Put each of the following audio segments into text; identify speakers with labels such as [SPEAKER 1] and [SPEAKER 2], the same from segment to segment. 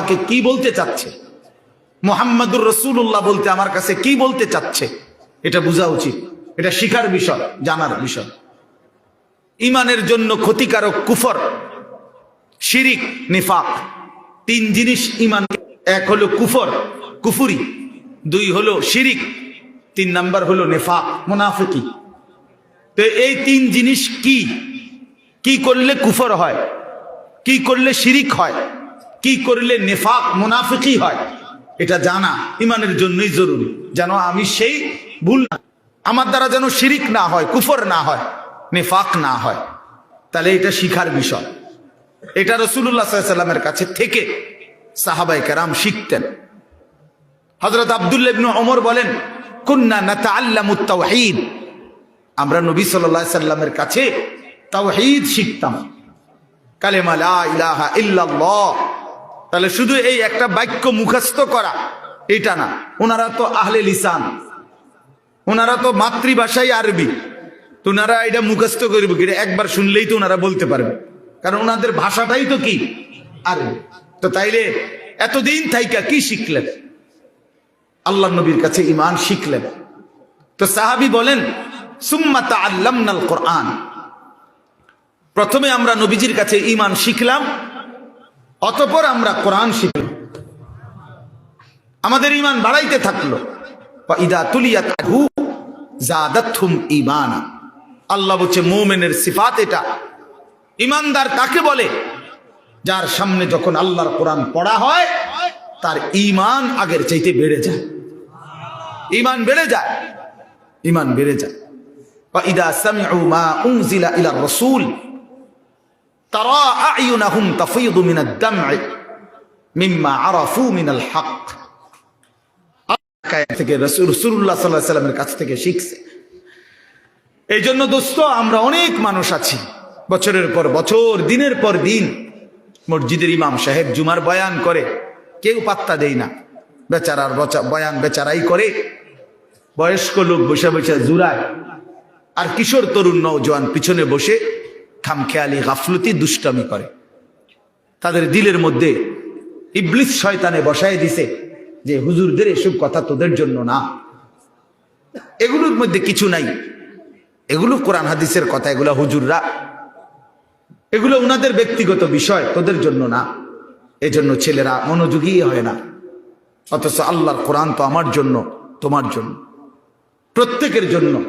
[SPEAKER 1] আমাকে কি বলতে চাচ্ছে? মোহাম্মদুর রসুল্লাহ বলতে আমার কাছে কি বলতে চাচ্ছে? এটা বোঝা উচিত। এটা শিখার বিষয়, জানার বিষয়। ইমানের জন্য ক্ষতিকারক কুফর, শিরিক, নিফাক। তিন জিনিস ইমান। এক হলো কুফর, কুফুরি। দুই হলো শিরিক। তিন নাম্বার হলো নেফাক, মুনাফিকি। তো এই তিন জিনিস কি? কি করলে কুফর হয়? কি করলে শিরিক হয়? কি করলে নেফাক মুনাফিকি হয়? এটা জানা, ইমানের জন্যই জরুরি। যেন আমি সেই ভুল না- আমার দ্বারা যেন শিরিক না হয়, কুফর না হয়, নেফাক না হয়। তাহলে এটা শিখার বিষয়। এটা রসুল্লাহ কাছে থেকে সাহাবাই কারাম শিখতেন। হজরত আবদুল্লাহ ইবনু ওমর বলেন, কুন্না নাতাআল্লামুত তাওহীদ। আমরা নবী আলাইহি সাল্লামের কাছে তাওহীদ শিখতাম। কালেমা ইলাহা ইল্লাল্লাহ। তাহলে শুধু এই একটা বাক্য মুখস্থ করা, এটা না। ওনারা তো আহলে লিসান। ওনারা তো মাতৃভাষাই আরবি। তো ওনারা এটা মুখস্থ করবে কি একবার শুনলেই তো ওনারা বলতে পারবে। কারণ ওনাদের ভাষাটাই তো কি? আরবি। তো তাইলে এতদিন থাইকা কি শিখলেন? আল্লাহ নবীর কাছে ইমান শিখলেন। তো সাহাবি বলেন, সুম্মা তাআল্লামনাল কোরআন। প্রথমে আমরা নবীজির কাছে ইমান শিখলাম অতপর আমরা কোরআন শিখল আমাদের ইমান বাড়াইতে থাকল। ইদা তুলিয়া তাহু আল্লাহ বলছে, মোমেনের সিফাত এটা। ইমানদার তাকে বলে? যার সামনে যখন আল্লাহর কোরআন পড়া হয়, তার ইমান আগের চাইতে বেড়ে যায়। ইমান বেড়ে যায়। ইমান বেড়ে যায়। বা ইদা সামিউ মা ইলা রসুল। তারা থেকে শিখছে। এই জন্য আমরা অনেক মানুষ আছি। বছরের পর বছর, দিনের পর দিন মসজিদের ইমাম সাহেব জুমার বয়ান করে। কেউ পাত্তা দেয় না। বেচারার বয়ান বেচারাই করে। বয়স্ক লোক বসে বসে জুরায় আর কিশোর তরুণ নৌজওয়ান পিছনে বসে খামখেয়ালি, গাফলতি দুষ্টামি করে। তাদের দিলের মধ্যে ইবলিস শয়তানে বসায় দিছে যে, হুজুরদের এসব কথা তোদের জন্য না। এগুলোর মধ্যে কিছু নাই। এগুলো কোরআন হাদিসের কথা, এগুলো হুজুররা। এগুলো ওনাদের ব্যক্তিগত বিষয়, তোদের জন্য না। এজন্য ছেলেরা মনোযোগী হয় না। অথচ আল্লাহর কোরআন তো আমার জন্য, তোমার জন্য। প্রত্যেকের জন্য।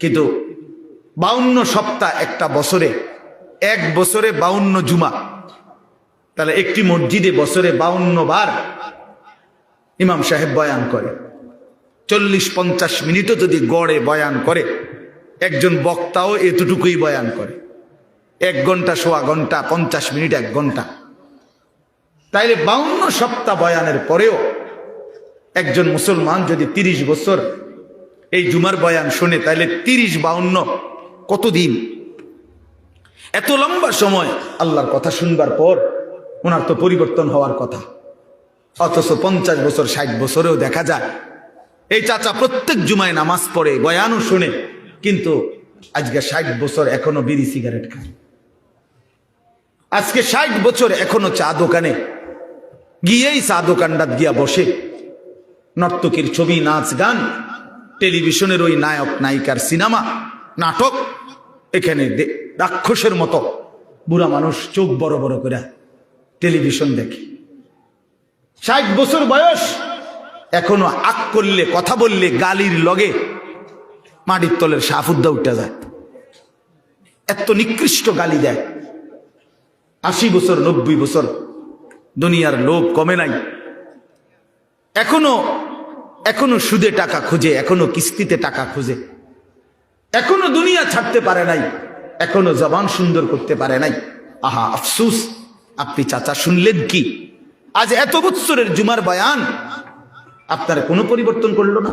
[SPEAKER 1] কিন্তু বাউন্ন সপ্তাহ একটা বছরে, এক বছরে বাউন্ন জুমা। তাহলে একটি মসজিদে বছরে বাউন্ন বার ইমাম সাহেব বয়ান করে। চল্লিশ পঞ্চাশ মিনিটও যদি গড়ে বয়ান করে, একজন বক্তাও এতটুকুই বয়ান করে। এক ঘণ্টা সোয়া ঘণ্টা, পঞ্চাশ মিনিট এক ঘণ্টা। তাইলে বাউন্ন সপ্তাহ বয়ানের পরেও একজন মুসলমান যদি তিরিশ বছর এই জুমার বয়ান শুনে তাহলে তিরিশ বাউন্ন কতদিন? এত লম্বা সময় আল্লাহর কথা শুনবার পর ওনার তো পরিবর্তন হওয়ার কথা। অথচ পঞ্চাশ বছর, ষাট বছরেও দেখা যায়, এই চাচা প্রত্যেক জুমায় নামাজ পড়ে, বয়ানও শুনে, কিন্তু আজকে ষাট বছর এখনও বিড়ি সিগারেট খায়। আজকে ষাট বছর এখনও চা দোকানে, গিয়েই চা দোকানটা গিয়া বসে। নর্তকীর ছবি, নাচ, গান, টেলিভিশনের ওই নায়ক, নায়িকার সিনেমা, নাটক এখানে রাক্ষসের মতো বুড়া মানুষ চোখ বড় বড় করে টেলিভিশন দেখে। ষাট বছর বয়স, এখনও আক করলে, কথা বললে, গালির লগে মাটির তলের সাফুদ্দা উঠে যায়। এত নিকৃষ্ট গালি দেয়। আশি বছর, নব্বই বছর দুনিয়ার লোভ কমে নাই। এখনও এখনও সুদে টাকা খুঁজে, এখনও কিস্তিতে টাকা খুঁজে। এখনও দুনিয়া ছাড়তে পারে নাই, এখনও জবান সুন্দর করতে পারে নাই। আহা, আফসুস, আপনি চাচা শুনলেন কি? আজ এত বৎসরের জুমার বয়ান, আপনার কোনো পরিবর্তন করল না?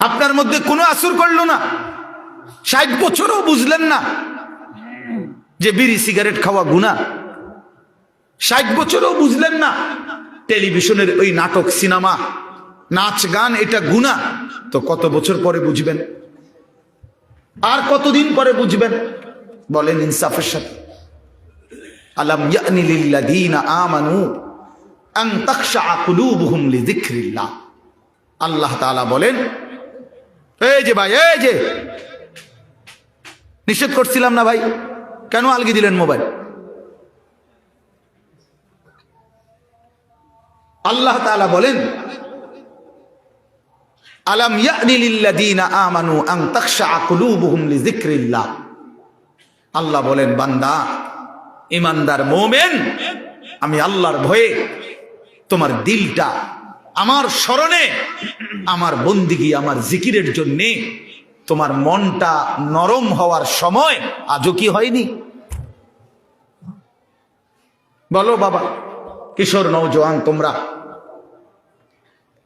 [SPEAKER 1] আপনার মধ্যে কোনো আসর করল না? ষাট বছরও বুঝলেন না যে বিড়ি সিগারেট খাওয়া গুণা ষাট বছরও বুঝলেন না টেলিভিশনের ওই নাটক সিনেমা নাচ গান, এটা গুণা তো কত বছর পরে বুঝবেন? আর কতদিন পরে বুঝবেন? বলেন ইনসাফের সাথে। আলম আমানু আল্লাহ তাআলা বলেন, এই যে ভাই, এই যে। নিষেধ করছিলাম না ভাই। কেন আলগি দিলেন মোবাইল? আল্লাহ তাআলা বলেন আলাম আমানু লিযিকরিল্লাহ। আল্লাহ বলেন, বান্দা ইমানদার মোমেন, আমি আল্লাহর ভয়ে তোমার দিলটা আমার স্মরণে, আমার বন্দিগি, আমার জিকিরের জন্যে তোমার মনটা নরম হওয়ার সময় আজও কি হয়নি? বলো বাবা, কিশোর নৌজওয়ান তোমরা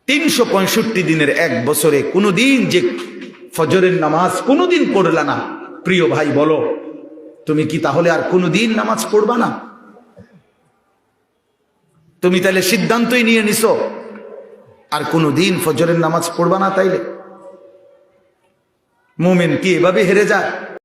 [SPEAKER 1] তিনশো পঁয়ষট্টি দিনের এক বছরে কোনোদিন যে ফজরের নামাজ কোনোদিন পড়লা না। প্রিয় ভাই, বলো, তুমি কি তাহলে আর কোনোদিন নামাজ পড়বা না? তুমি তাহলে সিদ্ধান্তই নিয়ে নিছো, আর কোনোদিন ফজরের নামাজ পড়বা না তাইলে? মোমেন কি এভাবে হেরে যায়?